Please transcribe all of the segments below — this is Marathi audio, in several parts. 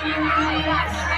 Thank you.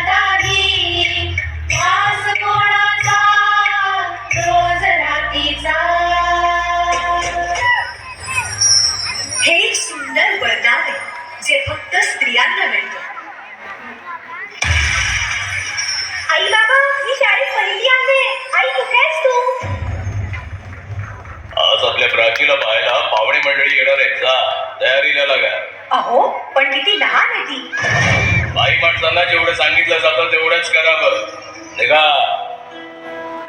दाही वास कोणाचा? रोज रातीचा लागा अहो पण किती लहान आहे ती. बाई माणसांना जेवढं सांगितलं जातं तेवढंच करावं निघा.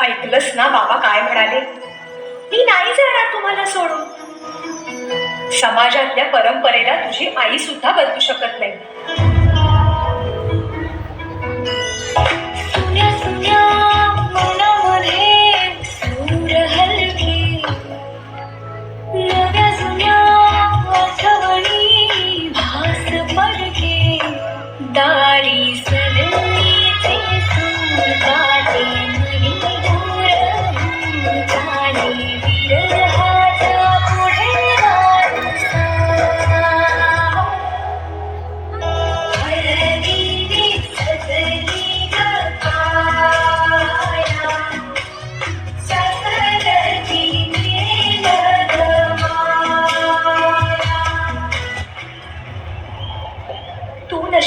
ऐकलंस ना बाबा काय म्हणाले? मी नाही जाणार तुम्हाला सोडून. समाजातल्या परंपरेला तुझी आई सुद्धा बदलू शकत भास पडके दारी सलनीचे सूर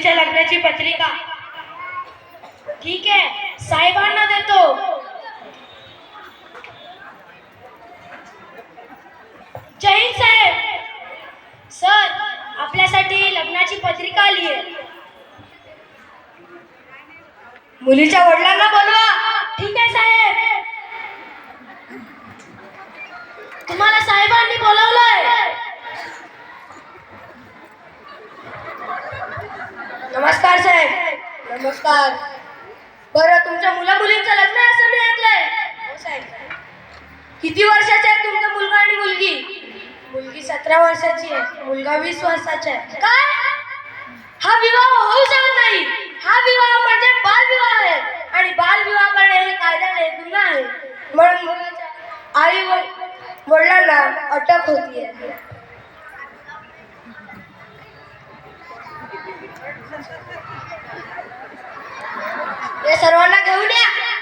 मुलीच्या लग्नाची पत्रिका. ठीक आहे. साहेबांना देतो. जय साहेब. सर आपल्यासाठी लग्नाची पत्रिका आली आहे. मुलीच्या वडिलांना बोलवा. ठीक आहे साहेब. तुम्हाला साहेबांनी बोलवलंय नमस्कार साहेब नमस्कार बरं तुमच्या मुला मुलींचं लग्न आहे असं मी ऐकलंय. हो, किती वर्षाचे आहे तुमचा मुलगा आणि मुलगी? मुलगी सतरा वर्षाची आहे मुलगा वीस वर्षाचा आहे. काय? हा विवाह होऊ शकत नाही. हा विवाह म्हणजे बालविवाह आहे. आणि बाल विवाह करणे हे कायद्याने गुन्हा आहे. म्हणून आई वडिलांना अटक होतीये या सर्वांना घेऊन या.